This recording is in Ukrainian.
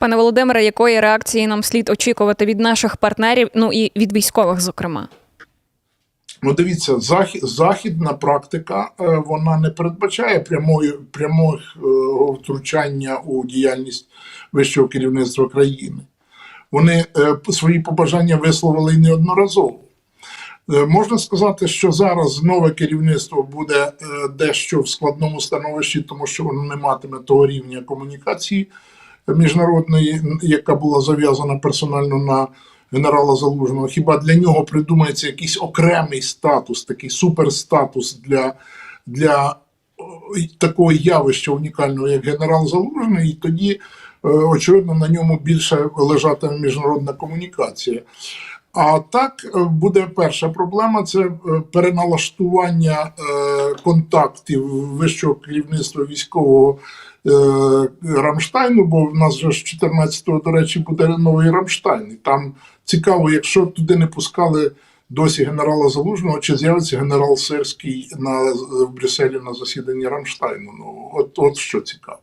Пане Володимире, якої реакції нам слід очікувати від наших партнерів, ну і від військових, зокрема? Ну, дивіться, західна практика е, вона не передбачає прямої прямого е, втручання у діяльність вищого керівництва країни. Вони е, свої побажання висловили неодноразово. Можна сказати, що зараз нове керівництво буде дещо в складному становищі, тому що воно не матиме того рівня комунікації міжнародної, яка була зав'язана персонально на генерала Залужного. Хіба для нього придумається якийсь окремий статус, такий суперстатус для, для такого явища унікального, як генерал Залужний, і тоді, е, очевидно, на ньому більше лежатиме міжнародна комунікація. А так е, буде перша проблема це е, переналаштування е, контактів вищого керівництва військового е, Рамштайну, бо в нас вже з 14-го, до речі, буде новий Рамштайн. І там цікаво, якщо туди не пускали досі генерала Залужного, чи з'явиться генерал Сирський на в Брюсселі на засіданні Рамштайну. Ну от, от що цікаво.